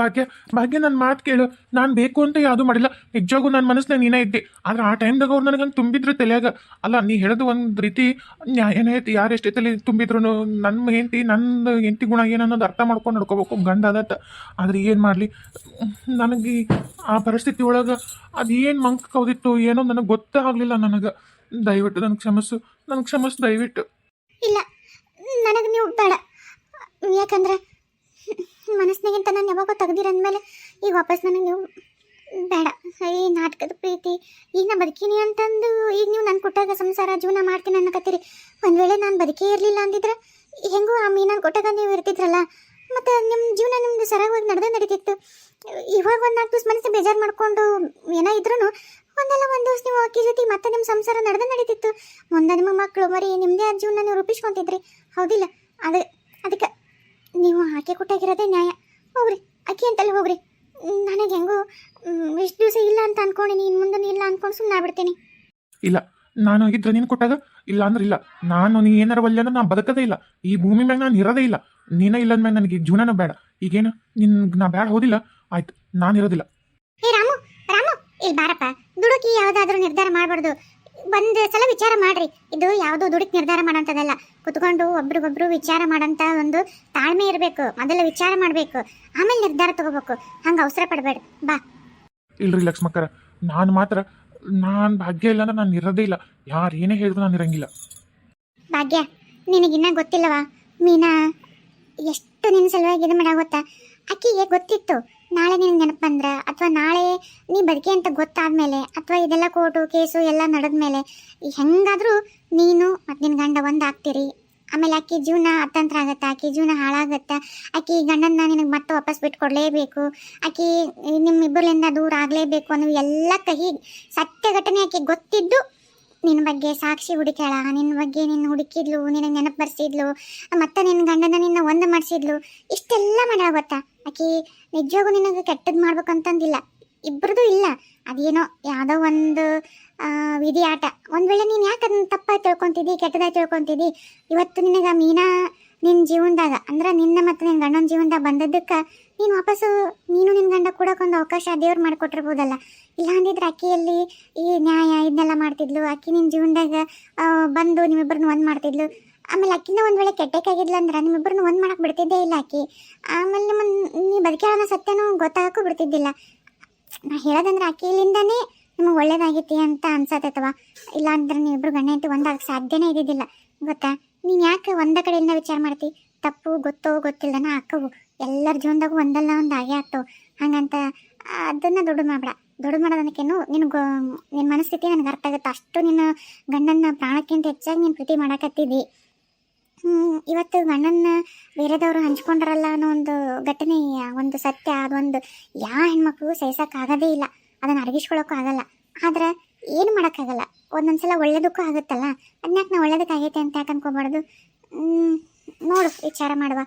ಭಾಗ್ಯ ಭಾಗ್ಯ ನನ್ನ ಮಾತು ಕೇಳು. ನಾನು ಬೇಕು ಅಂತ ಯಾವುದು ಮಾಡಿಲ್ಲ. ನಿಜವಾಗೂ ನನ್ನ ಮನಸ್ಸಿನ ನೀನೇ ಇದ್ದೆ. ಆದ್ರೆ ಆ ಟೈಮ್ದಾಗ ಅವ್ರು ನನಗೆ ತುಂಬಿದ್ರು ತಲೆಯಾಗ. ಅಲ್ಲ, ನೀ ಹೇಳೋದು ಒಂದು ರೀತಿ ನ್ಯಾಯನೇ ಐತಿ. ಯಾರು ಎಷ್ಟೇ ತಲೆ ತುಂಬಿದ್ರು ನನ್ನ ಹೆಂಡತಿ ನನ್ನ ಹೆಂಡತಿ ಗುಣ ಏನು ಅನ್ನೋದು ಅರ್ಥ ಮಾಡ್ಕೊಂಡು ನೋಡ್ಕೋಬೇಕು. ಗಂಡ ಅದತ್ತ ಆದ್ರೆ ಏನು ಮಾಡಲಿ? ನನಗೆ ಆ ಪರಿಸ್ಥಿತಿ ಒಳಗೆ ಅದು ಏನು ಮಂಕ್ ಕೌದಿತ್ತು ಏನೋ ನನಗೆ ಗೊತ್ತೇ ಆಗಲಿಲ್ಲ ನನಗೆ. ದಯವಿಟ್ಟು ನನಗೆ ಕ್ಷಮಸ್ಸು ನನಗೆ ಕ್ಷಮಿಸು ದಯವಿಟ್ಟು. ಇಲ್ಲ, ನನಗೆ ನೀವು ಬೇಡ. ಯಾಕಂದ್ರೆ ಮನಸ್ಸಿನಾಗಿಂತ ನಾನು ಯಾವಾಗೋ ತೆಗ್ದಿರಂದ್ಮೇಲೆ ಈಗ ವಾಪಸ್ ನನಗೆ ನೀವು ಬೇಡ. ಈ ನಾಟಕದ ಪ್ರೀತಿ, ಈಗ ನಾ ಬದುಕೀನಿ ಅಂತಂದು ಈಗ ನೀವು ನನ್ನ ಕೊಟ್ಟಾಗ ಸಂಸಾರ ಜೀವನ ಮಾಡ್ತೀನಿ ಅನ್ನಕತ್ತೀರಿ. ಒಂದು ವೇಳೆ ನಾನು ಬದುಕೇ ಇರಲಿಲ್ಲ ಅಂದಿದ್ರೆ ಹೆಂಗೂ ಆ ಮೀನನ್ನು ಕೊಟ್ಟಾಗ ನೀವು ಇರ್ತಿದ್ರಲ್ಲ. ಮತ್ತು ನಿಮ್ಮ ಜೀವನ ನಿಮ್ಮದು ಸರಾಗವಾಗಿ ನಡೆದೇ ನಡೀತಿತ್ತು. ಇವಾಗ ಒಂದು ನಾಲ್ಕು ದಿವಸ ಮನಸ್ಸು ಬೇಜಾರು ಮಾಡಿಕೊಂಡು ಏನೋ ಇದ್ರೂ ಒಂದಲ್ಲ ಒಂದು ದಿವಸ ನೀವು ಅಕ್ಕಿ ಜೊತೆ ಮತ್ತೆ ನಿಮ್ಮ ಸಂಸಾರ ನಡೆದೇ ನಡೀತಿತ್ತು. ಮುಂದೆ ನಿಮ್ಮ ಮಕ್ಕಳು ಮರಿ ನಿಮ್ಮದೇ ಜೀವನ ನೀವು ರೂಪಿಸ್ಕೊಂತಿದ್ರಿ. ಹೌದಿಲ್ಲ. ಅದು, ಅದಕ್ಕೆ ನೀವು ಆಕೆ ಕೊಟ್ಟಾಗಿರೋದೇ ನ್ಯಾಯ. ಹೋಗ್ರಿ ಅಕ್ಕಿ ಅಂತಲ್ಲಿ ಹೋಗ್ರಿ. ನನಗೆ ಹೆಂಗೂ ಇಷ್ಟು ದಿವಸ ಇಲ್ಲ ಅಂತ ಅನ್ಕೊಂಡಿನಿ ಇನ್ನು ಮುಂದೆ ಇಲ್ಲ ಅನ್ಕೊಂಡು ಸುಮ್ಮನೆ ಬಿಡ್ತೀನಿ ಇಲ್ಲ ನಾನು ಇದ್ರೆ ನೀನು ಕೊಟ್ಟಾಗ? ಇಲ್ಲ ಅಂದ್ರೆ ಇಲ್ಲ. ನಾನು ನೀ ಏನಾರ ಒಲ್ಲೆ ಅಂದ್ರೆ ನಾನು ಬದುಕದೇ ಇಲ್ಲ. ಈ ಭೂಮಿ ಮ್ಯಾಗ ನಾನು ಇರೋದೇ ಇಲ್ಲ. ನೀನ ಇಲ್ಲ ಅಂದ್ಮೇಲೆ ನನಗೆ ಜೀವನನೂ ಬೇಡ. ಈಗೇನು ನಿನ್ ನಾ ಬೇಡ ಹೋದಿಲ್ಲ? ಆಯ್ತು ನಾನು ಇರೋದಿಲ್ಲ. ಏ ರಾಮು ರಾಮು ಇಲ್ಲಿ ಬಾರಪ್ಪ. ದುಡುಕಿ ಯಾವುದಾದ್ರೂ ನಿರ್ಧಾರ ಮಾಡಬಾರ್ದು. ಒಂದು ಸಲ ವಿಚಾರ ಮಾಡ್ರಿ. ಇದು ಯಾವುದೋ ದುಡುಕ್ ನಿರ್ಧಾರ ಮಾಡೋಂಥದ್ದಲ್ಲ ಕುತ್ಕೊಂಡು ಒಬ್ರಿಗೊಬ್ರು ವಿಚಾರ ಮಾಡೋಂಥ ಒಂದು ತಾಳ್ಮೆ ಇರಬೇಕು. ಮೊದಲು ವಿಚಾರ ಮಾಡಬೇಕು. ಆಮೇಲೆ ನಿರ್ಧಾರ ತಗೋಬೇಕು. ಹಂಗೆ ಅವಸರ ಪಡಬೇಡ ಬಾ. ಇಲ್ರಿ ಲಕ್ಷ್ಮಕ್ಕರ ನಾನು ಮಾತ್ರ ನಾನು ಭಾಗ್ಯ ಇಲ್ಲ ಅಂದ್ರೆ ನಾನು ಇರೋದೇ ಇಲ್ಲ. ಯಾರು ಏನೇ ಹೇಳಿದ್ರು ನಾನು ಇರಂಗಿಲ್ಲ. ಭಾಗ್ಯ ನಿನಗಿನ್ನ ಗೊತ್ತಿಲ್ಲವಾ? ಮೀನಾ ಎಷ್ಟು ನಿನ್ನ ಸಲುವಾಗಿ ಇದು ಮಾಡಾಗೊತ್ತಾ ಅಕ್ಕಿಗೆ ಗೊತ್ತಿತ್ತು. ನಾಳೆ ನಿನಗೆ ನೆನಪು ಬಂದ್ರ? ಅಥವಾ ನಾಳೆ ನೀ ಬದುಕೆ ಅಂತ ಗೊತ್ತಾದ್ಮೇಲೆ, ಅಥವಾ ಇದೆಲ್ಲ ಕೋರ್ಟು ಕೇಸು ಎಲ್ಲ ನಡೆದ್ಮೇಲೆ ಹೆಂಗಾದ್ರೂ ನೀನು ಮತ್ತು ನಿನ್ನ ಗಂಡ ಒಂದಾಗ್ತೀರಿ. ಆಮೇಲೆ ಆಕೆ ಜೀವನ ಅತಂತ್ರ ಆಗತ್ತ? ಆಕಿ ಜೀವನ ಹಾಳಾಗತ್ತ? ಈ ಗಂಡನ ನಿನಗೆ ಮತ್ತೆ ವಾಪಸ್ ಬಿಟ್ಕೊಡ್ಲೇಬೇಕು? ಆಕಿ ನಿಮ್ಮಿಬ್ಬರಿಂದ ದೂರ ಆಗಲೇಬೇಕು ಅನ್ನೋ ಎಲ್ಲ ಕಹಿ ಸತ್ಯ ಘಟನೆ ಆಕೆ ಗೊತ್ತಿದ್ದು ನಿನ್ನ ಬಗ್ಗೆ ಸಾಕ್ಷಿ ಹುಡುಕ್ಯಾಳ. ನಿನ್ನ ಬಗ್ಗೆ ನಿನ್ನ ಹುಡುಕಿದ್ಲು, ನಿನಗೆ ನೆನಪು ಬರ್ಸಿದ್ಲು, ಮತ್ತೆ ನಿನ್ನ ಗಂಡನ ನಿನ್ನ ಒಂದು ಮಾಡಿಸಿದ್ಲು. ಇಷ್ಟೆಲ್ಲ ಮಾಡ್ಯಾಳ ಗೊತ್ತಾ? ಆಕಿ ನಿಜವಾಗೂ ನಿನಗೆ ಕೆಟ್ಟದ್ದು ಮಾಡ್ಬೇಕಂತಂದಿಲ್ಲ. ಇಬ್ಬರದು ಇಲ್ಲ. ಅದೇನೋ ಯಾವುದೋ ಒಂದು ವಿಧಿ ಆಟ. ಒಂದು ವೇಳೆ ನೀನು ಯಾಕೆ ಅದನ್ನ ತಪ್ಪಾಗಿ ತಿಳ್ಕೊತಿದ್ದಿ, ಕೆಟ್ಟದಾಗಿ ತಿಳ್ಕೊತಿದ್ದಿ? ಇವತ್ತು ನಿನಗೆ ಮೀನಾ ನಿನ್ನ ಜೀವನದಾಗ, ಅಂದ್ರೆ ನಿನ್ನ ಮತ್ತು ನಿನ್ನ ಗಂಡನ ಜೀವನದಾಗ ಬಂದದ್ದಕ್ಕೆ ನೀನು ವಾಪಸ್ಸು ನೀನು ನಿನ್ನ ಗಂಡ ಕೊಡೋಕೊಂದು ಅವಕಾಶ ದೇವ್ರು ಮಾಡಿಕೊಟ್ಟಿರ್ಬೋದಲ್ಲ. ಇಲ್ಲ ಅಂದಿದ್ರೆ ಅಕ್ಕಿಯಲ್ಲಿ ಈ ನ್ಯಾಯ ಇದನ್ನೆಲ್ಲ ಮಾಡ್ತಿದ್ಲು. ಅಕ್ಕಿ ನಿನ್ನ ಜೀವನದಾಗ ಬಂದು ನಿಮ್ಮಿಬ್ಬರನ್ನ ಒಂದು ಮಾಡ್ತಿದ್ಲು. ಆಮೇಲೆ ಅಕ್ಕಿನ ಒಂದು ವೇಳೆ ಕೆಟ್ಟಕ್ಕಾಗಿಲ್ಲ ಅಂದ್ರೆ ನಿಮ್ಮಿಬ್ಬರನ್ನ ಒಂದು ಮಾಡಕ್ಕೆ ಬಿಡ್ತಿದ್ದೇ ಇಲ್ಲ ಅಕ್ಕಿ. ಆಮೇಲೆ ನಿಮ್ಮ ನೀ ಬದುಕೇಳೋ ಸತ್ಯನೂ ಗೊತ್ತಾಗಕ್ಕೂ ಬಿಡ್ತಿದ್ದಿಲ್ಲ. ನಾ ಹೇಳೋದಂದ್ರೆ ಇಲ್ಲಿಂದನೇ ನಿಮಗೆ ಒಳ್ಳೇದಾಗೈತಿ ಅಂತ ಅನ್ಸತ್ತೈತವ ಇಲ್ಲ ಅಂದ್ರೆ ನೀವಿಬ್ರು ಗಂಡ ಅಂತ ಒಂದಾಗ ಸಾಧ್ಯನೇ ಇದ್ದಿದ್ದಿಲ್ಲ. ಗೊತ್ತಾ? ನೀನು ಯಾಕೆ ಒಂದ ಕಡೆಯಿಂದ ವಿಚಾರ ಮಾಡ್ತಿ? ತಪ್ಪು, ಗೊತ್ತೋ ಗೊತ್ತಿಲ್ಲದನ ಅಕ್ಕವು ಎಲ್ಲರ ಜೀವನದಾಗೂ ಒಂದಲ್ಲ ಒಂದು ಆಗೇ ಹಾಗಂತ ಹಂಗಂತ ಅದನ್ನ ದೊಡ್ಡ ಮಾಡಬೇಡ. ದೊಡ್ಡ ಮಾಡೋದಕ್ಕೇನು ನಿನಗೆ ನಿನ್ನ ಮನಸ್ಥಿತಿ ನನಗೆ ಅರ್ಥ ಆಗುತ್ತೆ. ಅಷ್ಟು ನಿನ್ನ ಗಂಡನ ಪ್ರಾಣಕ್ಕಿಂತ ಹೆಚ್ಚಾಗಿ ನೀನು ಪ್ರೀತಿ ಮಾಡಕತ್ತಿದ್ದಿ. ಇವತ್ತು ಗಂಡನ್ನ ಬೇರೆದವರು ಹಂಚ್ಕೊಂಡ್ರಲ್ಲ ಅನ್ನೋ ಒಂದು ಘಟನೆ ಒಂದು ಸತ್ಯ ಅದೊಂದು ಯಾವ ಹೆಣ್ಮಕ್ಳು ಸಹಿಸೋಕ್ಕಾಗೋದೇ ಇಲ್ಲ. ಅದನ್ನು ಅರಗಿಸ್ಕೊಳ್ಳೋಕ್ಕೂ ಆಗಲ್ಲ. ಆದ್ರೆ ಏನು ಮಾಡೋಕ್ಕಾಗಲ್ಲ? ಒಂದೊಂದ್ಸಲ ಒಳ್ಳೇದಕ್ಕೂ ಆಗುತ್ತಲ್ಲ? ಅದನ್ಯಾಕೆ ನಾ ಒಳ್ಳೇದಕ್ಕಾಗೈತೆ ಅಂತ ಯಾಕೆ ಅನ್ಕೋಬಾರ್ದು? ನೋಡು, ವಿಚಾರ ಮಾಡುವ.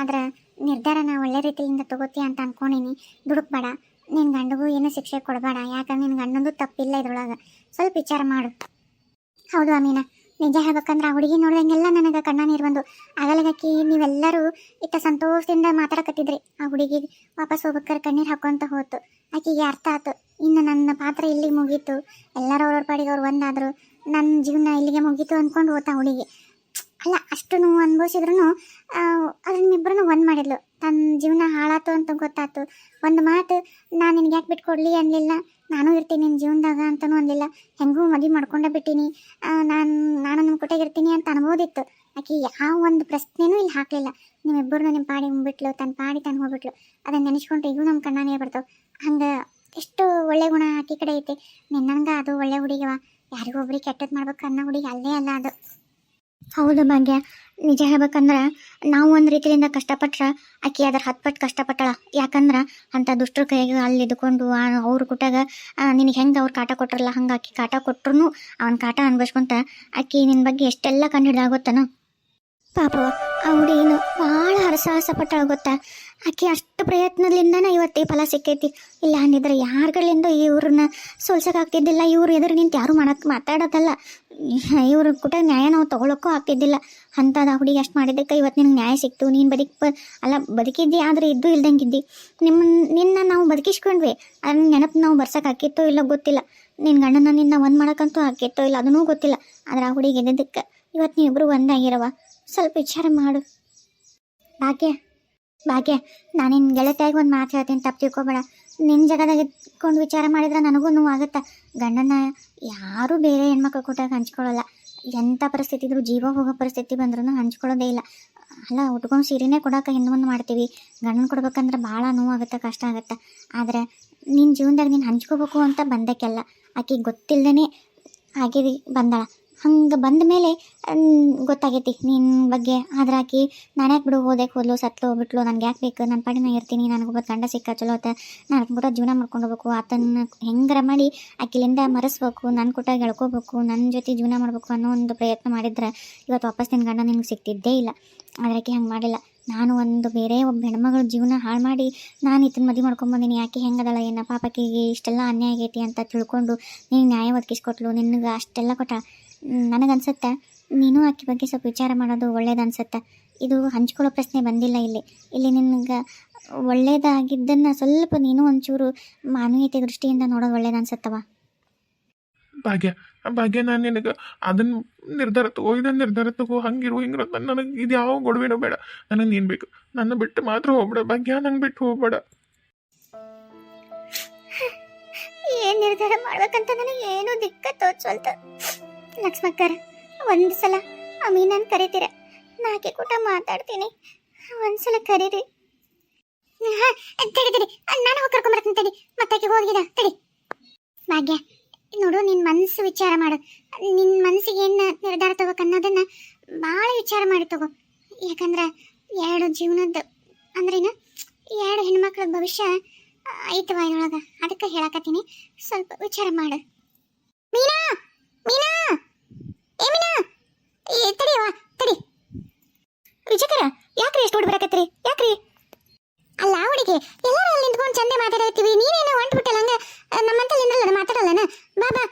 ಆದ್ರೆ ನಿರ್ಧಾರನ ಒಳ್ಳೆ ರೀತಿಯಿಂದ ತಗೋತಿ ಅಂತ ಅನ್ಕೊಂಡಿನಿ. ದುಡುಕ್ಬೇಡ. ನಿನ್ನ ಗಂಡಗೂ ಏನು ಶಿಕ್ಷೆ ಕೊಡಬೇಡ. ಯಾಕಂದ್ರೆ ನಿನ್ನ ಗಂಡಂದು ತಪ್ಪಿಲ್ಲ ಇದ್ರೊಳಗೆ. ಸ್ವಲ್ಪ ವಿಚಾರ ಮಾಡು. ಹೌದು ಅಮೀನ. ನಿಜ ಹೇಳ್ಬೇಕಂದ್ರೆ ಆ ಹುಡುಗಿ ನೋಡ್ದಂಗೆಲ್ಲ ನನಗೆ ಕಣ್ಣ ನೀರು ಬಂದು. ಆಗಲಗಕ್ಕಿ ನೀವೆಲ್ಲರೂ ಇತ್ತ ಸಂತೋಷದಿಂದ ಮಾತಾಡಕತ್ತಿದ್ರಿ. ಆ ಹುಡುಗಿ ವಾಪಸ್ ಹೋಗ್ಬೇಕಾದ್ರೆ ಕಣ್ಣೀರು ಹಾಕೊಂತ ಹೋತು. ಆಕೆಗೆ ಅರ್ಥ ಆಯ್ತು ಇನ್ನು ನನ್ನ ಪಾತ್ರ ಇಲ್ಲಿಗೆ ಮುಗೀತು. ಎಲ್ಲರೂ ಅವ್ರವ್ರ ಪಾಡಿಗೆ ಅವ್ರು ಒಂದಾದ್ರು. ನನ್ನ ಜೀವನ ಇಲ್ಲಿಗೆ ಮುಗೀತು ಅಂದ್ಕೊಂಡು ಹೋತ ಹುಡುಗಿ. ಅಲ್ಲ, ಅಷ್ಟು ನೋವು ಅನುಭವಿಸಿದ್ರು ಅದನ್ನ ಇಬ್ಬರನ್ನು ಒಂದು ಮಾಡಿದ್ಲು. ತನ್ನ ಜೀವನ ಹಾಳಾತು ಅಂತ ಗೊತ್ತಾಯ್ತು ಒಂದು ಮಾತು ನಾನು ನಿನಗೆ ಯಾಕೆ ಬಿಟ್ಕೊಡ್ಲಿ ಅನ್ನಲಿಲ್ಲ ನಾನು ಇರ್ತೀನಿ ನಿನ್ನ ಜೀವನದಾಗ ಅಂತನೂ ಅಂದಿಲ್ಲ ಹೆಂಗೂ ಮದುವೆ ಮಾಡ್ಕೊಂಡೇ ಬಿಟ್ಟಿನಿ. ನಾನು ನಾನು ನಿಮ್ಮ ಕೊಟ್ಟೆಗಿರ್ತೀನಿ ಅಂತ ಅನ್ಬೋದಿತ್ತು. ಆಕೆ ಯಾವ ಒಂದು ಪ್ರಶ್ನೆನೂ ಇಲ್ಲಿ ಹಾಕಲಿಲ್ಲ. ನಿಮ್ಮಿಬ್ಬರನ್ನ ನಿಮ್ಮ ಪಾಡಿ ಬಿಟ್ಲು ತನ್ನ ಪಾಡಿ ತಾನು ಹೋಗ್ಬಿಟ್ಲು. ಅದನ್ನ ನೆನೆಸ್ಕೊಂಡ್ರೆ ಈಗೂ ನಮ್ಮ ಕಣ್ಣ ನೀರು ಹಂಗೆ ಎಷ್ಟು ಒಳ್ಳೆ ಗುಣ ಆಕೆ ಕಡೆ ಐತೆ. ನಿನ್ನಂಗೆ ಅದು ಒಳ್ಳೆ ಹುಡುಗಿವ. ಯಾರಿಗೊಬ್ರಿಗೆ ಕೆಟ್ಟದ್ದು ಮಾಡ್ಬೇಕು ಅನ್ನೋ ಹುಡುಗಿ ಅಲ್ಲೇ ಅಲ್ಲ ಅದು. ಹೌದು ಭಾಗ್ಯ. ನಿಜ ಹೇಳ್ಬೇಕಂದ್ರೆ ನಾವು ಒಂದು ರೀತಿಯಿಂದ ಕಷ್ಟಪಟ್ರೆ ಆಕೆ ಅದ್ರ ಹತ್ತು ಪಟ್ಟು ಕಷ್ಟಪಟ್ಟಳ. ಯಾಕಂದ್ರೆ ಅಂಥ ದುಷ್ಟ್ರ ಕೈಗೆ ಅಲ್ಲಿ ಇದ್ಕೊಂಡು ಅವ್ರ ಕೊಟ್ಟಾಗ ನಿನಗೆ ಹೆಂಗೆ ಅವ್ರು ಕಾಟ ಕೊಟ್ಟರಲ್ಲ ಹಂಗೆ ಆಕೆ ಕಾಟ ಕೊಟ್ರು ಅವನ ಕಾಟ ಅನ್ಭವಿಸ್ಕೊಂತ ಆಕೆ ನಿನ್ನ ಬಗ್ಗೆ ಎಷ್ಟೆಲ್ಲ ಕಂಡು ಹಿಡ್ದಾಗೊತ್ತನ ಪಾಪ ಆ ಬಹಳ ಭಾಳ ಹರಸಾಹಸ ಪಟ್ಟಳು ಗೊತ್ತಾ? ಆಕೆ ಅಷ್ಟು ಪ್ರಯತ್ನದಿಂದನೇ ಇವತ್ತು ಈ ಫಲ ಸಿಕ್ಕೈತಿ. ಇಲ್ಲ ಅಂದಿದ್ರೆ ಯಾರ್ಗಳಿಂದ ಇವ್ರನ್ನ ಸೋಲ್ಸೋಕ್ಕಾಗ್ತಿದ್ದಿಲ್ಲ? ಇವ್ರು ಎದುರು ನಿಂತು ಯಾರು ಮಾಡಕ್ ಮಾತಾಡೋದಲ್ಲ. ಇವ್ರ ಕೂಟ ನ್ಯಾಯ ನಾವು ತಗೊಳಕ್ಕೂ ಆಗ್ತಿದ್ದಿಲ್ಲ. ಅಂಥದ್ದು ಆ ಹುಡುಗಿ ಅಷ್ಟು ಮಾಡಿದ್ದಕ್ಕೆ ಇವತ್ತು ನಿನಗೆ ನ್ಯಾಯ ಸಿಕ್ತು. ನೀನು ಬದುಕ್ ಅಲ್ಲ, ಬದುಕಿದ್ದಿ ಆದರೆ ಇದ್ದು ಇಲ್ದಂಗಿದ್ದಿ. ನಿಮ್ಮ ನಿನ್ನ ನಾವು ಬದುಕಿಸ್ಕೊಂಡ್ವಿ. ಅದನ್ನ ನೆನಪು ನಾವು ಬರ್ಸಕ್ಕೆ ಹಾಕಿತ್ತೋ ಇಲ್ಲ ಗೊತ್ತಿಲ್ಲ. ನಿನ್ನ ಗಂಡನ ನಿನ್ನ ಒಂದು ಮಾಡೋಕ್ಕಂತೂ ಆಕಿತ್ತೋ ಇಲ್ಲ, ಅದನ್ನೂ ಗೊತ್ತಿಲ್ಲ. ಆದ್ರೆ ಆ ಹುಡುಗಿ ಗೆದ್ದಿದ್ದಕ್ಕೆ ಇವತ್ತು ನೀವಿಬ್ರು ಒಂದಾಗಿರವ ಸ್ವಲ್ಪ ವಿಚಾರ ಮಾಡು. ಭಾಗ್ಯ ಭಾಗ್ಯ, ನಾನು ನಿನ್ನ ಗೆಳತಿಯಾಗಿ ಒಂದು ಮಾತು ಹೇಳ್ತೀನಿ, ತಪ್ಪು ತಿಳ್ಕೊಬೇಡ. ನಿನ್ನ ಜಾಗದಾಗ ಇಟ್ಕೊಂಡು ವಿಚಾರ ಮಾಡಿದ್ರೆ ನನಗೂ ನೋವು ಆಗುತ್ತೆ. ಗಂಡನ ಯಾರೂ ಬೇರೆ ಹೆಣ್ಮಕ್ಳು ಕೊಟ್ಟಾಗ ಹಂಚ್ಕೊಳ್ಳಲ್ಲ. ಎಂಥ ಪರಿಸ್ಥಿತಿ ಇದ್ರೂ ಜೀವ ಹೋಗೋ ಪರಿಸ್ಥಿತಿ ಬಂದ್ರೂ ಹಂಚ್ಕೊಳ್ಳೋದೇ ಇಲ್ಲ. ಅಲ್ಲ, ಉಟ್ಕೊಂಡು ಸೀರೆನೇ ಕೊಡೋಕೆ ಹಿಂದೆ ಮುಂದೆ ಮಾಡ್ತೀವಿ. ಗಂಡನ ಕೊಡ್ಬೇಕಂದ್ರೆ ಭಾಳ ನೋವಾಗುತ್ತೆ ಕಷ್ಟ ಆಗುತ್ತೆ. ಆದರೆ ನಿನ್ನ ಜೀವನದಾಗ ನೀನು ಹಂಚ್ಕೋಬೇಕು ಅಂತ ಬಂದಕ್ಕೆಲ್ಲ, ಆಕೆ ಗೊತ್ತಿಲ್ಲದೇ ಆಗಿರಿ ಬಂದಾಳ. ಹಂಗೆ ಬಂದ ಮೇಲೆ ಗೊತ್ತಾಗೈತಿ. ನಿನ್ನ ಬಗ್ಗೆ ಆದ್ರೆ ಆಕಿ, ನಾನು ಯಾಕೆ ಬಿಡು ಓದಕ್ಕೆ ಹೋದ್ಲು, ಸತ್ಲು, ಬಿಟ್ಲು, ನನಗೆ ಯಾಕೆ ಬೇಕು? ನನ್ನ ಪಾಡಿನ ಇರ್ತೀನಿ ನನಗೊಬ್ಬ ಗಂಡ ಸಿಕ್ಕ, ಚಲೋ ಆತ. ನಾನು ಕೂಡ ಜೀವನ ಮಾಡ್ಕೊಂಡು ಹೋಗ್ಬೇಕು. ಆತನ ಹೆಂಗಾರ ಮಾಡಿ ಆಕಿಲಿಂದ ಮರೆಸ್ಬೇಕು ನನ್ನ ಕೊಟ್ಟ ಗೆಳ್ಕೋಬೇಕು ನನ್ನ ಜೊತೆ ಜೀವನ ಮಾಡಬೇಕು ಅನ್ನೋ ಒಂದು ಪ್ರಯತ್ನ ಮಾಡಿದ್ರೆ, ಇವತ್ತು ವಾಪಸ್ ನಿನ್ನ ಗಂಡ ನಿನಗೆ ಸಿಕ್ತಿದ್ದೇ ಇಲ್ಲ. ಆದ್ರೆ ಆಕೆ ಹಂಗೆ ಮಾಡಿಲ್ಲ. ನಾನು ಒಂದು ಬೇರೆ ಒಬ್ಬ ಹೆಣ್ಮಗಳ ಜೀವನ ಹಾಳು ಮಾಡಿ, ನಾನು ಈತನ ಮದುವೆ ಮಾಡ್ಕೊಂಬಂದಿನಿ ಯಾಕೆ ಹೆಂಗದಲ್ಲ ಏನಪ್ಪ ಪಾಪಕ್ಕಿಗೆ ಇಷ್ಟೆಲ್ಲ ಅನ್ಯಾಯ ಆಗೈತಿ ಅಂತ ತಿಳ್ಕೊಂಡು, ನೀನು ನ್ಯಾಯ ಒದಗಿಸ್ಕೊಟ್ಲು, ನಿನಗೆ ಅಷ್ಟೆಲ್ಲ ಕೊಟ್ಟ. ನನಗನ್ಸುತ್ತೆ. ನೀನು ಆಕೆ ಬಗ್ಗೆ ಸ್ವಲ್ಪ ವಿಚಾರ ಮಾಡೋದು ಒಳ್ಳೇದು ಅನ್ಸುತ್ತೆ ಇದು ಹಂಚ್ಕೊಳ್ಳೋ ಪ್ರಶ್ನೆ ಬಂದಿಲ್ಲ ಇಲ್ಲಿ. ಇಲ್ಲಿ ನಿನಗೆ ಒಳ್ಳೇದಾಗಿದ್ದನ್ನು ಸ್ವಲ್ಪ ನೀನು ಒಂಚೂರು ಮಾನವೀಯತೆ ದೃಷ್ಟಿಯಿಂದ ನೋಡೋದು ಒಳ್ಳೇದು ಅನ್ಸುತ್ತವ ಭಾಗ್ಯ ಭಾಗ್ಯ ನಾನು ನಿನಗೆ ಅದನ್ನ ನಿರ್ಧಾರ ತಗೋ ಇದನ್ನ ನಿರ್ಧಾರ ತಗೋ ಹಂಗಿರು ಹಿಂಗಿರೋ ನನಗೆ ಇದು ಯಾವ ಗೊಡವೆನೋ ಬೇಡ. ನನಗೆ ನೀನು ಬೇಕು. ನನ್ನ ಬಿಟ್ಟು ಮಾತ್ರ ಹೋಗ್ಬೇಡ. ಭಾಗ್ಯ ನಂಗೆ ಬಿಟ್ಟು ಹೋಗ್ಬೇಡ. ಏನು ನಿರ್ಧಾರ ಮಾಡ್ಬೇಕಂತ ನನಗೆ ಏನು ದಿಕ್ಕ ತೋಚವಲ್ತ ಲಕ್ಷ್ಮಕ್ಕರ, ಒಂದು ಸಲ ಅಮೀನನ್ ಕರಿತೀರ, ನಾಕೆ ಕೂಟ ಮಾತಾಡ್ತೀನಿ? ಒಂದ್ಸಲ ಕರೀರಿ. ತಡಿ ತಡಿ ನಾನು ಹೋಗಿ ಕರ್ಕೊಂಬರ್ತೀನಿ ತಡಿ. ಮತ್ತಾಕೆ ಹೋಗಿದ ತಡಿ. ಭಾಗ್ಯ, ನೋಡು ನಿನ್ನ ಮನಸ್ಸು ವಿಚಾರ ಮಾಡು. ನಿನ್ನ ಮನಸ್ಸಿಗೆ ಏನು ನಿರ್ಧಾರ ತಗೋಕ್ ಅನ್ನೋದನ್ನ ಭಾಳ ವಿಚಾರ ಮಾಡಿ ತಗೋ. ಯಾಕಂದ್ರೆ, ಎರಡು ಜೀವನದ ಅಂದ್ರೇನು ಎರಡು ಹೆಣ್ಮಕ್ಳ ಭವಿಷ್ಯ ಐತವ ಇದ್ರೊಳಗೆ. ಅದಕ್ಕೆ ಹೇಳಕತ್ತೀನಿ. ಸ್ವಲ್ಪ ವಿಚಾರ ಮಾಡು. ಮೀನಾ! ಮೀನಾ? ಏ ಮೀನಾ? ಏ ತಡಿಯವಾ ತಡಿ. ವಿಜಯಕರ, ಯಾಕ್ರಿ ಎಷ್ಟು ಓಡಿ ಬರಕತ್ರಿ ಯಾಕ್ರಿ? ಅಲ್ಲ ಹುಡುಗಿ ಎಲ್ಲರೂ ಅಲ್ಲಿ ನಿಂತ್ಕೊಂಡು ಚಂದೆ ಮಾತಾಡತ್ತೀವಿ ನೀನೇನೋ ಹೊಂಟ್ಬಿಟ್ಟಲ್ಲ ಹಂಗ? ನಮ್ಮಂತಲ್ಲಿ ಮಾತಾಡಲ್ಲನ? ಬಾ ಬಾ.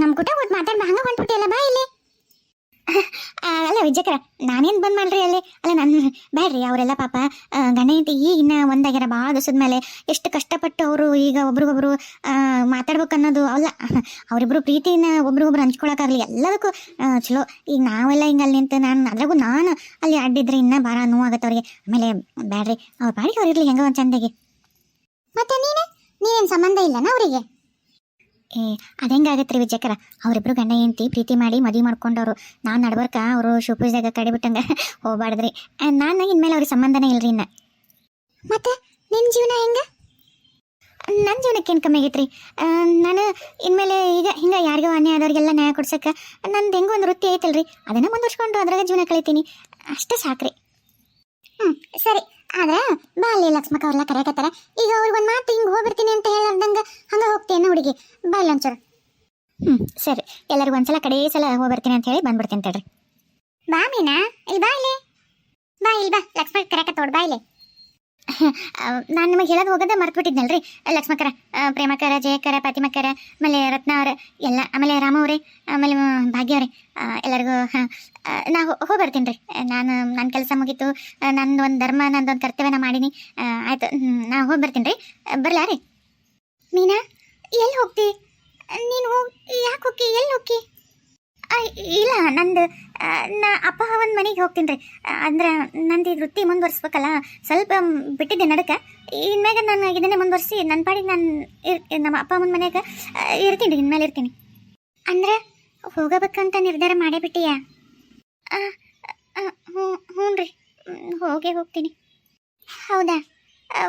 ನಮ್ಮ ಕುಟ ಕೊಟ್ಟು ಮಾತಾಡ್ ಹಂಗ ಹೊಂಟ್ಬಿಟ್ಟಿಯಲ್ಲ, ಬಾ ಇಲ್ಲಿ. ಆ, ಅಲ್ಲ ವಿಜಯಕರ ನಾನೇನು ಬಂದ್ ಮಾಡ್ರಿ ಅಲ್ಲಿ? ಅಲ್ಲ ನಾನು ಬೇಡ್ರಿ ಅವರೆಲ್ಲ ಪಾಪ ಗಂಡ ಹೆಂಡತಿ ಈಗ ಇನ್ನ ಒಂದಾಗ್ಯಾರ ಭಾಳ ದಿವಸದ ಮೇಲೆ. ಎಷ್ಟು ಕಷ್ಟಪಟ್ಟು ಅವರು ಈಗ ಒಬ್ರಿಗೊಬ್ರು ಮಾತಾಡ್ಬೇಕು ಅನ್ನೋದು ಅಲ್ಲ. ಅವರಿಬ್ರು ಪ್ರೀತಿನ ಒಬ್ರಿಗೊಬ್ರು ಹಂಚ್ಕೊಳಕ್ಕಾಗ್ಲಿ. ಎಲ್ಲದಕ್ಕೂ ಚಲೋ. ಈಗ ನಾವೆಲ್ಲ ಹಿಂಗೆ ಅಲ್ಲಿ ನಿಂತು ನಾನು ಅದ್ರಾಗೂ ನಾನು ಅಲ್ಲಿ ಅಡ್ಡಿದ್ರೆ ಇನ್ನೂ ಭಾಳ ನೋವಾಗತ್ತೆ ಅವ್ರಿಗೆ. ಆಮೇಲೆ ಬ್ಯಾಡ್ರಿ ಅವ್ರ ಪಾಡಿಗೆ ಅವ್ರು ಇರ್ಲಿ ಹೆಂಗ ಒಂದು ಚಂದಗೆ. ಮತ್ತೆ ನೀನೇ? ನೀನೇನು ಸಂಬಂಧ ಇಲ್ಲನ ಅವರಿಗೆ? ಏ ಅದು ಹೆಂಗಾಗತ್ತೆ ರೀ ವಿಜಯಕರ? ಅವರಿಬ್ರು ಗಂಡ ಹೆಂಡತಿ ಪ್ರೀತಿ ಮಾಡಿ ಮದುವೆ ಮಾಡ್ಕೊಂಡವ್ರು. ನಾನು ನಡ್ಬರ್ಕ ಅವರು ಶುಪೂಜಾಗ ಕಡಿ ಬಿಟ್ಟಂಗ ಹೋಗ್ಬಾರ್ದ್ರಿ ನಾನು ಇನ್ಮೇಲೆ ಅವ್ರಿಗೆ ಸಂಬಂಧನೇ ಇಲ್ರಿ ಇನ್ನ. ಮತ್ತೆ ನಿನ್ನ ಜೀವನ ಹೆಂಗ? ನನ್ನ ಜೀವನಕ್ಕೆ ಏನು ಕಮ್ಮಿ ಆಗೈತ್ರಿ? ನಾನು ಇನ್ಮೇಲೆ ಈಗ ಹಿಂಗೆ ಯಾರಿಗೋ ಅನ್ಯಾಯ ಆದವ್ರಿಗೆಲ್ಲ ನ್ಯಾಯ ಕೊಡ್ಸಕ್ಕೆ ನಂದು ಹೆಂಗೋ ಒಂದು ವೃತ್ತಿ ಐತಲ್ರಿ. ಅದನ್ನ ಮುಂದುವರ್ಸ್ಕೊಂಡು ಅದ್ರಾಗ ಜೀವನ ಕಳಿತೀನಿ. ಅಷ್ಟೇ ಸಾಕ್ರಿ. ಹ್ಞೂ ಸರಿ. ಆದ್ರೆ ಬಾ ಅಲ್ಲಿ ಲಕ್ಷ್ಮಕ್ಕ ಅವ್ರೆಲ್ಲ ಕರೆಯಕತ್ತಾರ. ಈಗ ಅವ್ರಿಗೆ ಒಂದು ಮಾತು ಹಿಂಗೆ ಹೋಗ್ಬಿಡ್ತೀನಿ ಅಂತ ಹೋಗ್ತೇನೆ ಹುಡುಗಿ. ಬಾ ಇಲ್ಲ ಒಂಚೂರು ಹ್ಞೂ ಸರಿ. ಎಲ್ಲರಿಗೂ ಒಂದ್ಸಲ ಕಡೆ ಸಲ ಹೋಗ್ಬರ್ತೀನಿ ಅಂತ ಹೇಳಿ ಬಂದ್ಬಿಡ್ತೀನಿ ತಡ್ರಿ. ಬಾ ಮೀನಾ. ಇಲ್ಲಿ ಬಾ ಇಲ್ಲಿ. ಬಾ ಇಲ್ಲಿ ಬಾ. ಲಕ್ಷ್ಮಣ ಕರೆಕ ತೋಡ್ ಬಾ ಇಲ್ಲಿ. ನಾನು ನಿಮಗೆ ಹೇಳೋದು ಹೋಗೋದೇ ಮರ್ತ್ಬಿಟ್ಟಿದ್ನಲ್ರಿ. ಲಕ್ಷ್ಮಕರ ಪ್ರೇಮಕರ, ಜಯಕರ, ಪಾತಿಮಕರ, ಆಮೇಲೆ ರತ್ನ ಅವ್ರ, ಎಲ್ಲ, ಆಮೇಲೆ ರಾಮ ಅವರೇ, ಆಮೇಲೆ ಭಾಗ್ಯ ಅವ್ರೆ. ಎಲ್ಲರಿಗೂ, ಹಾಂ ನಾ ಹೋಗಿ ಬರ್ತೀನಿ ರೀ ನಾನು ನನ್ನ ಕೆಲಸ ಮುಗೀತು. ನಂದು ಒಂದು ಧರ್ಮ ನಂದೊಂದು ಕರ್ತವ್ಯನ ಮಾಡೀನಿ. ಆಯಿತು ನಾ ಹೋಗಿ ಬರ್ತೀನಿ ರೀ ಬರಲಾ ರೀ? ಮೀನಾ? ಎಲ್ಲಿ ಹೋಗ್ತಿ? ನೀನು ಹೋಗಿ ಯಾಕೆ ಹೋಗಿ ಎಲ್ಲಿ ಹೋಗಿ ಇಲ್ಲ, ನಂದು ನಾ ಅಪ್ಪ ಒಂದು ಮನೆಗೆ ಹೋಗ್ತೀನಿ ರೀ. ಅಂದ್ರೆ ನಂದು ಈ ವೃತ್ತಿ ಮುಂದುವರ್ಸ್ಬೇಕಲ್ಲ, ಸ್ವಲ್ಪ ಬಿಟ್ಟಿದ್ದೆ ನಡಕ. ಇನ್ಮ್ಯಾಗ ನಾನು ಇದನ್ನೇ ಮುಂದುವರ್ಸಿ ನನ್ನ ಪಾಡಿಗೆ ನಾನು ಇರ್, ನಮ್ಮ ಅಪ್ಪ, ಅಮ್ಮನ ಮನ್ಯಾಗ ಇರ್ತೀನಿ ರೀ, ಇನ್ಮೇಲೆ ಇರ್ತೀನಿ. ಅಂದ್ರೆ ಹೋಗಬೇಕಂತ ನಿರ್ಧಾರ ಮಾಡೇ ಬಿಟ್ಟಿಯಾ? ಹ್ಞೂ ಹ್ಞೂ ರೀ. ಹೋಗೇ ಹೋಗ್ತೀನಿ. ಹೌದಾ?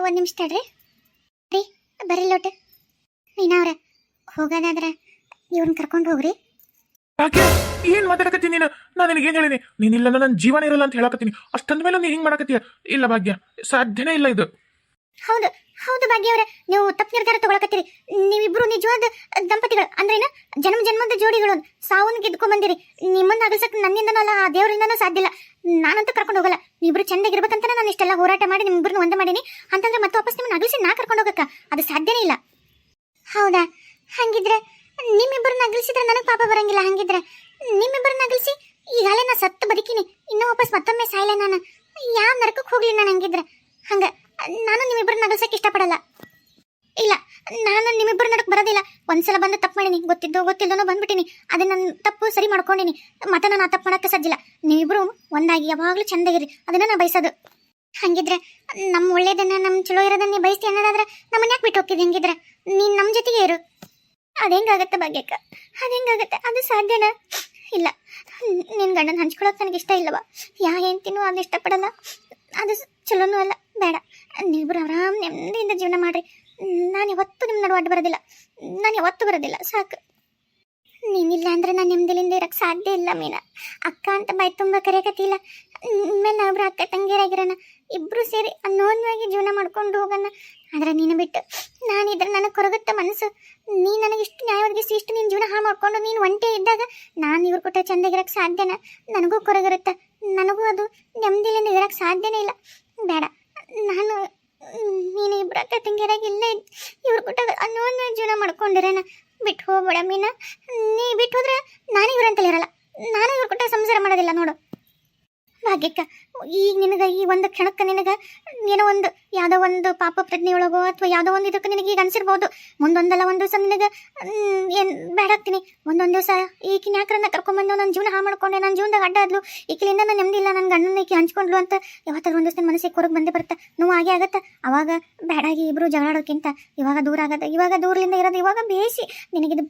ಒಂದು ನಿಮಿಷ ತಡ್ರಿ. ರೀ, ಬರ್ರಿ ಲೋಟ. ಮೀನವ್ರ ಹೋಗೋದಾದ್ರೆ ಇವ್ರನ್ನ ಕರ್ಕೊಂಡು ಹೋಗ್ರಿ. ಯಾಕೆ? ಏನ್ ಮಾತಾಡಕತ್ತೀನಿ ನೀನು? ನಾನು ನಿನಗೆ ಏನ್ ಹೇಳಿನಿ? ನೀನಿಲ್ಲ ನನ್ನ ಜೀವನ ಇರಲ್ಲ ಅಂತ ಹೇಳಕತ್ತೀನಿ. ಅಷ್ಟಂದ ಮೇಲೆ ನೀನು ಹಿಂಗ್ ಮಾಡಕತ್ತೀಯ? ಇಲ್ಲ ಭಾಗ್ಯ ಸಾಧ್ಯನೇ ಇಲ್ಲ ಇದು. ಹೌದು ಹೌದು ಭಾಗ್ಯವ್ರೆ ನೀವು ತಪ್ಪು ನಿರ್ಧಾರ ತಗೊಳಕತ್ತೀರಿ. ನೀವಿಬ್ರು ನಿಜವಾದ ದಂಪತಿಗಳು ಅಂದ್ರೇನ? ಜನ್ಮ ಜನ್ಮದ ಜೋಡಿಗಳು ಸಾವನ್ನು ಗೆದ್ಕೊಂಡ್ ಬಂದಿರಿ ನಿಮ್ಮನ್ನ ಅಗಲ್ಸಕ್ ನನ್ನಿಂದನೂ ಅಲ್ಲ ಆ ದೇವರಿಂದನೂ ಸಾಧ್ಯ ಇಲ್ಲ. ನಾನಂತೂ ಕರ್ಕೊಂಡು ಹೋಗಲ್ಲ. ನೀವಿಬ್ರು ಚಂದಾಗಿರ್ಬೇಕಂತ ನಾನು ಇಷ್ಟೆಲ್ಲ ಹೋರಾಟ ಮಾಡಿ ನಿಮ್ಮಿಬ್ರನ್ನ ಒಂದೇ ಮಾಡೀನಿ. ಅಂತಂದ್ರೆ ಮತ್ತೆ ವಾಪಸ್ ನಿಮ್ಮನ್ನ ಅಗಲಿಸಿ ನಾ ಕರ್ಕೊಂಡು ಹೋಗಕ್ಕ? ಅದು ಸಾಧ್ಯನೇ ಇಲ್ಲ. ಹೌದಾ? ಹಂಗಿದ್ರೆ ನಿಮ್ಮಿಬ್ಬರನ್ನ ಅಗಲಿಸಿದ್ರೆ ನನಗೆ ಪಾಪ ಬರಂಗಿಲ್ಲ, ಹಂಗಿದ್ರೆ. ನಿಮ್ಮಿಬ್ಬರನ್ನ ಅಗಲಿಸಿ ಈಗಾಗಲೇ ನಾ ಸತ್ತು ಬದುಕಿನಿ, ಇನ್ನೂ ವಾಪಸ್ ಮತ್ತೊಮ್ಮೆ ಸಾಯ್ಲೆ ನಾನು. ಯಾವ ನರಕಕ್ಕೆ ಹೋಗ್ಲಿ ನಾನು ಹಂಗಿದ್ರೆ. ಹಂಗ, ನಾನು ನಿಮ್ಮಿಬ್ಬರನ್ನ ಅಗಲ್ಸಕ್ಕೆ ಇಷ್ಟಪಡಲ್ಲ. ಇಲ್ಲ, ನಾನು ನಿಮ್ಮಿಬ್ಬರ ನಡಕ್ ಬರೋದಿಲ್ಲ. ಒಂದ್ಸಲ ಬಂದು ತಪ್ಪು ಮಾಡೀನಿ, ಗೊತ್ತಿದ್ದೋ ಗೊತ್ತಿಲ್ಲದೋ ಬಂದ್ಬಿಟ್ಟಿನಿ ಅದೇ ನನ್ನ ತಪ್ಪು ಸರಿ ಮಾಡ್ಕೊಂಡಿನಿ. ಮತ್ತೆ ನಾನು ಆ ತಪ್ಪು ಮಾಡೋಕ್ಕೆ ಸಜ್ಜಿಲ್ಲ ನೀವಿಬ್ರು ಒಂದಾಗಿ ಯಾವಾಗಲೂ ಚಂದಾಗಿರಿ ಅದನ್ನ ನಾನು ಬಯಸೋದು. ಹಂಗಿದ್ರೆ ನಮ್ಮ ಒಳ್ಳೇದನ್ನ ನಮ್ಮ ಚಲೋ ಇರೋದನ್ನ ಬಯಸ್ತಿ ಅನ್ನೋದಾದ್ರೆ ನಮ್ಮನ್ನ ಯಾಕೆ ಬಿಟ್ಟು ಹೋಗ್ತಿದ್ದೆ ಹಂಗಿದ್ರೆ? ನೀನ್ ನಮ್ಮ ಜೊತೆಗೆ ಇರು. ಅದೇಂಗಾಗತ್ತೆ ಭಾಗ್ಯಕ್ಕ? ಅದೇಂಗಾಗತ್ತೆ? ಅದು ಸಾಧ್ಯನಾ? ಇಲ್ಲ. ನಿನ್ ಗಂಡನ ಹಂಚ್ಕೊಳಕ್ ನನಗೆ ಇಷ್ಟ ಇಲ್ಲವಾ? ಯಾ ಹೆಂಡ್ತಿನೂ ಅದನ್ನ ಇಷ್ಟಪಡಲ್ಲ. ಅದು ಚಲೋನೂ ಅಲ್ಲ. ಬೇಡ. ನೀವಿಬ್ರು ಆರಾಮ್ ನೆಮ್ಮದಿಯಿಂದ ಜೀವನ ಮಾಡ್ರಿ. ನಾನು ಯಾವತ್ತೂ ನಿಮ್ಮ ನಡುವೆ ಅಡ್ಡ ಬರೋದಿಲ್ಲ. ನಾನು ಯಾವತ್ತೂ ಬರೋದಿಲ್ಲ. ಸಾಕು. ನೀನಿಲ್ಲ ಅಂದ್ರೆ ನಾನು ನೆಮ್ಮದಿಲಿಂದ ಇರಕ್ಕೆ ಸಾಧ್ಯ ಇಲ್ಲ ಮೀನಾ. ಅಕ್ಕ ಅಂತ ಬಾಯ್ ತುಂಬ ಕರೆಯಕತ್ತಿಲ್ಲ ಮೇಲೆ ನಾವಿಬ್ರು ಅಕ್ಕ ತಂಗಿಯರಾಗಿರೋಣ. ಇಬ್ರು ಸೇರಿ ಅನ್ನೋನ್ವಾಗಿ ಜೀವನ ಮಾಡ್ಕೊಂಡು ಹೋಗೋಣ. ಆದ್ರೆ ನೀನು ಬಿಟ್ಟು ನಾನಿದ್ರೆ ನನಗೆ ಕೊರಗುತ್ತೆ ಮನಸ್ಸು. ನೀ ನನಗೆ ಇಷ್ಟು ನ್ಯಾಯ ಒದಗಿಸಿ ಇಷ್ಟು ನಿನ್ನ ಜೀವನ ಹಾಳು ಮಾಡ್ಕೊಂಡು ನೀನು ಒಂಟೆ ಇದ್ದಾಗ ನಾನು ಇವ್ರ ಕೊಟ್ಟ ಚಂದಾಗಿರಕ್ಕೆ ಸಾಧ್ಯನ? ನನಗೂ ಕೊರಗಿರುತ್ತೆ. ನನಗೂ ಅದು ನೆಮ್ಮದಿಲಿಂದ ಇರಕ್ಕೆ ಸಾಧ್ಯನೇ ಇಲ್ಲ. ಬೇಡ. ನಾನು, ನೀನು ಇಬ್ಬರ ಅಕ್ಕ ತಂಗಿಯರಾಗಿ ಇಲ್ಲೇ ಇವ್ರ ಕೊಟ್ಟ ಅನ್ನೋನ್ವಾಗಿ ಜೀವನ ಮಾಡ್ಕೊಂಡಿರೇನ ಬಿಟ್ಟು ಹೋಗ್ಬೇಡ ಮೀನಾ. ನೀ ಬಿಟ್ಟು ಹೋದ್ರೆ ನಾನು ಇವ್ರಂತಲೇ ಇರಲ್ಲ. ನಾನು ಇವ್ರ ಕೊಟ್ಟ ಸಂಸಾರ ಮಾಡೋದಿಲ್ಲ ನೋಡು. ಭಾಗ್ಯಕ್ಕ ಈಗ ನಿನಗೆ ಈ ಒಂದು ಕ್ಷಣಕ್ಕೆ ನಿನಗೆ ಏನೋ ಒಂದು ಯಾವುದೋ ಒಂದು ಪಾಪ ಪ್ರಜ್ಞೆಯೊಳಗೋ ಅಥವಾ ಯಾವುದೋ ಒಂದು ಇದಕ್ಕೆ ನಿನಗೆ ಈಗ ಅನ್ಸಿರ್ಬೋದು. ಮುಂದೊಂದಲ್ಲ ಒಂದು ದಿವಸ ನಿನಗೆ ಏನು ಬೇಡಾಗ್ತೀನಿ ಒಂದೊಂದು ದಿವಸ ಈಕಿನ ಯಾಕ್ರನ್ನ ಕರ್ಕೊಂಬಂದು ನನ್ನ ಜೀವನ ಹಾಳು ಮಾಡ್ಕೊಂಡೆ ನನ್ನ ಜೀವನದಾಗ ಅಡ್ಡ ಆದ್ಲು ಈಕಿಲಿಂದ ನಾನು ನೆಮ್ಮದಿ ಇಲ್ಲ ನನ್ನ ಗಂಡನ ಈಕಿ ಹಂಚ್ಕೊಂಡ್ಲು ಅಂತ ಯಾವತ್ತಾದ್ರೂ ಒಂದು ದಿವಸ ಮನಸ್ಸಿಗೆ ಕೊರಗೆ ಬಂದೇ ಬರುತ್ತೆ? ನೋವು ಆಗೇ ಆಗುತ್ತೆ? ಅವಾಗ ಬೇಡಾಗಿ ಇಬ್ರು ಜಗಳಾಡೋಕ್ಕಿಂತ ಇವಾಗ ದೂರ ಆಗುತ್ತೆ ಇವಾಗ ದೂರದಿಂದ ಇರೋದು ಇವಾಗ ಬೇಯಿಸಿ. ನಿನಗಿದು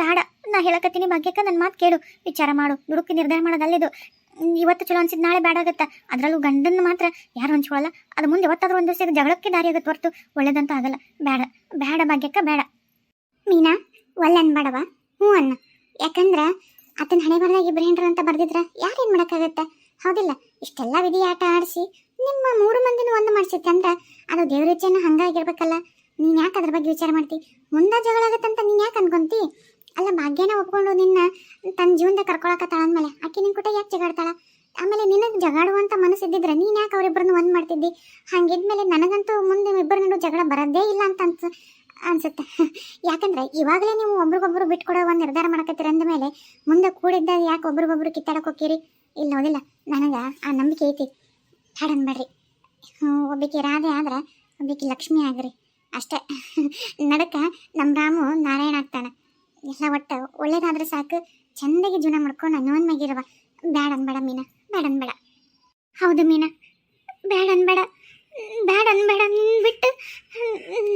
ಬೇಡ ನಾ ಹೇಳಕತ್ತೀನಿ ಭಾಗ್ಯಕ್ಕ ನನ್ನ ಮಾತು ಕೇಳು ವಿಚಾರ ಮಾಡು ದುಡುಕಿ ನಿರ್ಧಾರ ಮಾಡೋದು ಅಲ್ಲಿದು. ಹ್ಮ್, ಇವತ್ತು ಚಲೋ ಅನ್ಸಿದ್ ನಾಳೆ ಬೇಡ ಆಗತ್ತ. ಅದರಲ್ಲೂ ಗಂಡನ ಮಾತ್ರ ಯಾರು ಹಂಚ್ಕೊಳ್ಳಲ್ಲ ಅದು ಮುಂದೆ ಯಾವತ್ತಾದ್ರೂ ಒಂದು ದಿವಸ ಜಗಳಕ್ಕೆ ದಾರಿ ಆಗುತ್ತೆ ಹೊರತು. ಒಳ್ಳೇದಂತ ಆಗಲ್ಲ. ಬೇಡ ಬೇಡ ಭಾಗ್ಯಕ್ಕ ಬೇಡ ಮೀನಾ ಒಳ್ಳೆ ಅನ್ಬೇಡವ ಹ್ಞೂ ಅನ್ನ. ಯಾಕಂದ್ರೆ ಆತನ ಹಣೆ ಬರದಾಗಿ ಇಬ್ರು ಹೆಂಡ್ರ ಅಂತ ಬರ್ದಿದ್ರ ಯಾರೇನು ಮಾಡೋಕ್ಕಾಗತ್ತೆ? ಹೌದಿಲ್ಲ. ಇಷ್ಟೆಲ್ಲ ವಿಧಿ ಆಟ ಆಡಿಸಿ ನಿಮ್ಮ ಮೂರು ಮಂದಿನ ಒಂದು ಮಾಡ್ಸಿತ್ತೆ ಅಂದ್ರ ಅದು ದೇವ್ರ ಇಚ್ಛೆನ ಹಂಗಾಗಿರ್ಬೇಕಲ್ಲ ನೀನು ಯಾಕೆ ಅದ್ರ ಬಗ್ಗೆ ವಿಚಾರ ಮಾಡ್ತಿ? ಮುಂದೆ ಜಗಳ ಆಗತ್ತಂತ ನೀನ್ ಯಾಕೆ ಅನ್ಕೊಂತಿ? ಅಲ್ಲ ಭಾಗ್ಯನ ಒಪ್ಕೊಂಡು ನಿನ್ನ ತನ್ನ ಜೀವನದಾಗ ಕರ್ಕೊಳಕತ್ತಾಳ ಅಂದ್ಮೇಲೆ ಆಕೆ ನಿನ್ ಕೂಡ ಯಾಕೆ ಜಗಾಡ್ತಾಳ? ಆಮೇಲೆ ನಿನಗೆ ಜಗಾಡುವಂತ ಮನಸ್ಸಿದ್ದಿದ್ರೆ ನೀನ್ ಯಾಕೆ ಅವರಿಬ್ಬರನ್ನ ಒಂದ್ ಮಾಡ್ತಿದ್ದಿ? ಹಂಗಿದ್ಮೇಲೆ ನನಗಂತೂ ಮುಂದೆ ಇಬ್ಬರ ನಡು ಜಗಳ ಬರೋದೇ ಇಲ್ಲ ಅಂತ ಅನ್ಸ, ಅನ್ಸುತ್ತೆ. ಯಾಕಂದ್ರೆ ಇವಾಗಲೇ ನೀವು ಒಬ್ರಿಗೊಬ್ರು ಬಿಟ್ಕೊಡೋ ಒಂದು ನಿರ್ಧಾರ ಮಾಡಕತ್ತೀರ ಅಂದಮೇಲೆ ಮುಂದೆ ಕೂಡಿದ್ದಾಗ ಯಾಕೆ ಒಬ್ರಿಗೊಬ್ರು ಕಿತ್ತಾಡಕ್ ಹೋಗಿರಿ ಇಲ್ಲ ನೋಡಿಲ್ಲ ನನಗೆ ಆ ನಂಬಿಕೆ ಐತಿ. ಹಾಡನ್ಬೇಡ್ರಿ ಒಬ್ಬಾಕಿ ರಾಧೆ ಆದ್ರೆ ಒಬ್ಬಾಕಿ ಲಕ್ಷ್ಮಿ ಆಗ್ರಿ. ಅಷ್ಟೇ. ನಡಕ ನಮ್ಮ ರಾಮು ನಾರಾಯಣ ಆಗ್ತಾನೆ. ಎಲ್ಲ ಒಟ್ಟು, ಒಳ್ಳೇದಾದ್ರೆ ಸಾಕು. ಚೆಂದಾಗಿ ಜೀವನ ಮಾಡ್ಕೊಂಡು ಅನ್ನೋನ್ಮಾಗಿರವ ಬ್ಯಾಡ ಅನ್ಬೇಡ ಮೀನಾ, ಬ್ಯಾಡ ಅನ್ಬೇಡ. ಹೌದು ಮೀನಾ, ಬ್ಯಾಡ ಅನ್ಬೇಡ. ಬ್ಯಾಡ ಅನ್ಬೇಡ ಅಂದ್ಬಿಟ್ಟು,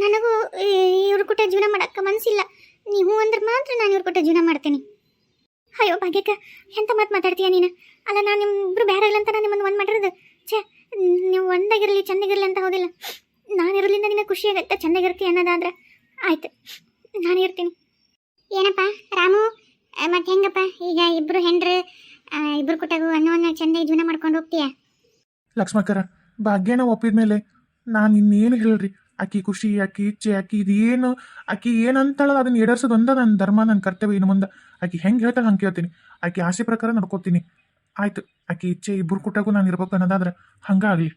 ನನಗೂ ಇವ್ರ ಕೂಟ ಜೀವನ ಮಾಡಕ್ಕೆ ಮನಸ್ಸಿಲ್ಲ ನೀವು ಅಂದ್ರೆ ಮಾತ್ರ ನಾನು ಇವ್ರ ಕೂಟ ಜೀವನ ಮಾಡ್ತೀನಿ. ಅಯ್ಯೋ ಭಾಗ್ಯಕ್ಕ, ಎಂತ ಮಾತು ಮಾತಾಡ್ತೀಯ ನೀನು? ಅಲ್ಲ, ನಾನು ನಿಮ್ಮಿಬ್ರು ಬೇರೆ ಇಲ್ಲ ಅಂತ ನಾನು ನಿಮ್ಮನ್ನು ಒಂದು ಮಾಡಿರೋದು. ಛೇ, ನೀವು ಒಂದಾಗಿರಲಿ, ಚೆಂದಾಗಿರಲಿ ಅಂತ ಹೋಗಿಲ್ಲ ನಾನು ಇರಲಿಂದ ನಿನಗೆ ಖುಷಿಯಾಗತ್ತೆ ಆಗತ್ತೆ, ಚಂದಾಗಿರ್ತಿ ಅನ್ನೋದಾದ್ರೆ. ಆಯ್ತು, ನಾನು ಇರ್ತೀನಿ. ಏನಪ್ಪ, ರಾಮು? ಮತ್ತೆ ಹೆಂಗಪ್ಪ? ಈಗ ಇಬ್ರು ಹೆಂಡ್ರು ಇಬ್ರು ಕುಟಗು ಅನ್ನೋನ್ನ ಚಂದ ಜೀವನ ಮಾಡ್ಕೊಂಡು ಹೋಗ್ತೀಯ? ಲಕ್ಷ್ಮಕ್ಕರ ಭಾಗ್ಯನ ಒಪ್ಪಿದ ಮೇಲೆ ನಾನು ಇನ್ನೇನು ಹೇಳ್ರಿ? ಆಕಿ ಖುಷಿ ಆಕಿ ಇಚ್ಛೆ ಆಕಿ ಇದೇನು ಆಕಿ ಏನಂತಾಳ ಅದನ್ನ ಈಡೇರ್ಸೋದು ಒಂದ ನನ್ನ ಧರ್ಮ ನನ್ನ ಕರ್ತವ್ಯ ಇನ್ನು ಮುಂದೆ. ಆಕಿ ಹೆಂಗೆ ಹೇಳ್ತಾಳೆ ಹಂಗೆ ಕೇಳ್ತೀನಿ. ಆಕಿ ಆಸೆ ಪ್ರಕಾರ ನಡ್ಕೋತೀನಿ. ಆಯ್ತು ಆಕಿ ಇಚ್ಛೆ ಇಬ್ರು ಕುಟ್ಟಾಗೂ ನಾನು ಇರ್ಬೇಕು ಅನ್ನೋದಾದ್ರೆ ಹಂಗಾಗ್ಲಿ.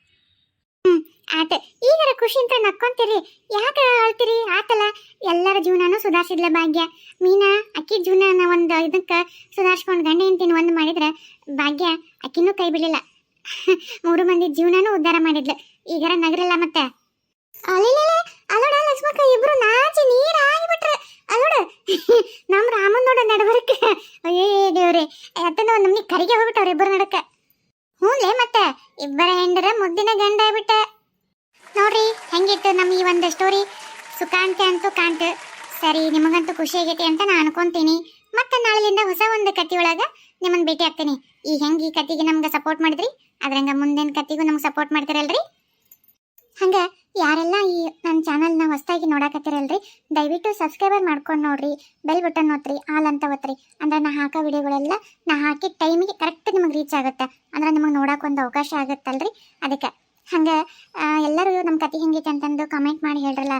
ಆತ ಈಗರ ಖುಷಿ ಅಂತ ನಕ್ಕೊಂತೀರಿ. ಯಾಕ ಅಳ್ತೀರಿ ಆತಲ್ಲ, ಎಲ್ಲರ ಜೀವನನೂ ಸುಧಾರಿಸಿದ್ಲ ಭಾಗ್ಯ. ಮೀನಾ, ಅಕ್ಕಿ ಜೀವನನ ಒಂದು ಇದಕ್ಕೆ ಸುಧಾರಿಸ್ಕೊಂಡು ಗಂಡ ಹೆಂಡ್ತಿನ ಒಂದು ಮಾಡಿದ್ರೆ ಭಾಗ್ಯ ಅಕ್ಕಿನೂ ಕೈ ಬಿಡಲಿಲ್ಲ. ಮೂರು ಮಂದಿ ಜೀವನನೂ ಉದ್ಧಾರ ಮಾಡಿದ್ಲು. ಈಗರ ನಗರಲ್ಲ ಮತ್ತೆ. ಅಲ್ಲಿಲ್ಲ, ಅಲ್ಲೋಡ ಲಕ್ಷ್ಮಕ್ಕ, ಇಬ್ರು ನಾಚಿ ನೀರ್ ಆಗಿಬಿಟ್ರೆ ಅಲ್ಲೋಡ, ನಮ್ ರಾಮನ್ ನೋಡ ನಡಬರಕ್ಕೆ ಅಯ್ಯೇ ದೇವ್ರೆ ಅತ್ತನ ಒಂದು ನಮ್ಗೆ ಕರಿಗೆ ಹೋಗ್ಬಿಟ್ಟವ್ರ ಇಬ್ಬರು ನಡಕ ಹ್ಞೂ ಮತ್ತೆ ಇಬ್ಬರ ಹೆಂಡರ ಮುದ್ದಿನ ಗಂಡ ಆಗ್ಬಿಟ್ಟ. ನೋಡ್ರಿ, ಹೆಂಗಿತ್ತು ನಮ್ಮ ಈ ಒಂದು ಸ್ಟೋರಿ ಸುಖಾಂತೆ ಅಂತೂ ಕಾಂತ. ಸರಿ, ನಿಮಗಂತೂ ಖುಷಿ ಆಗೈತಿ ಅಂತ ನಾನು ಅನ್ಕೊಂತೀನಿ. ಮತ್ತೆ ನಾಳೆಯಿಂದ ಹೊಸ ಒಂದು ಕತಿ ಒಳಗ ನಿಮ್ಮನ್ನ ಭೇಟಿ ಆಗ್ತೀನಿ. ಈ ಹೆಂಗ್ ಈ ಕತಿಗೆ ನಮ್ಗೆ ಸಪೋರ್ಟ್ ಮಾಡಿದ್ರಿ, ಅದ್ರಂಗ ಮುಂದಿನ ಕತಿಗೂ ನಮ್ಗೆ ಸಪೋರ್ಟ್ ಮಾಡ್ತಿರಲ್ರಿ? ಹಂಗ ಯಾರೆಲ್ಲ ಈ ನನ್ನ ಚಾನಲ್ನ ಹೊಸದಾಗಿ ನೋಡಕತ್ತಿರಲ್ರಿ, ದಯವಿಟ್ಟು ಸಬ್ಸ್ಕ್ರೈಬರ್ ಮಾಡ್ಕೊಂಡು ನೋಡ್ರಿ ಬೆಲ್ ಬಟನ್ ಒತ್ರಿ ಆಲ್ ಅಂತ ಒತ್ರಿ. ಅಂದ್ರೆ ನಾ ಹಾಕೋ ವಿಡಿಯೋಗಳೆಲ್ಲ ನಾ ಹಾಕಿದ ಟೈಮಿಗೆ ಕರೆಕ್ಟ್ ನಿಮಗೆ ರೀಚ್ ಆಗುತ್ತೆ. ಅಂದ್ರೆ ನಿಮಗೆ ನೋಡಕ್ಕೆ ಒಂದು ಅವಕಾಶ ಆಗುತ್ತಲ್ರಿ? ಅದಕ್ಕೆ ಹಂಗೆ ಎಲ್ಲರೂ ನಮ್ಮ ಕತೆ ಹೆಂಗೈತೆ ಅಂತಂದು ಕಮೆಂಟ್ ಮಾಡಿ ಹೇಳ್ರಲ್ಲ.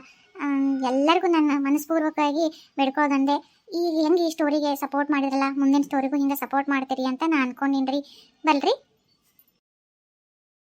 ಎಲ್ಲರಿಗೂ ನನ್ನ ಮನಸ್ಪೂರ್ವಕವಾಗಿ ಬೇಡ್ಕೋದಂದೆ ಈಗ ಹೆಂಗೆ ಈ ಸ್ಟೋರಿಗೆ ಸಪೋರ್ಟ್ ಮಾಡಿದ್ರಲ್ಲ, ಮುಂದಿನ ಸ್ಟೋರಿಗೂ ಹಿಂಗೆ ಸಪೋರ್ಟ್ ಮಾಡ್ತೀರಿ ಅಂತ ನಾನು ಅನ್ಕೊಂಡಿನ್ರಿ. ಬಲ್ರಿ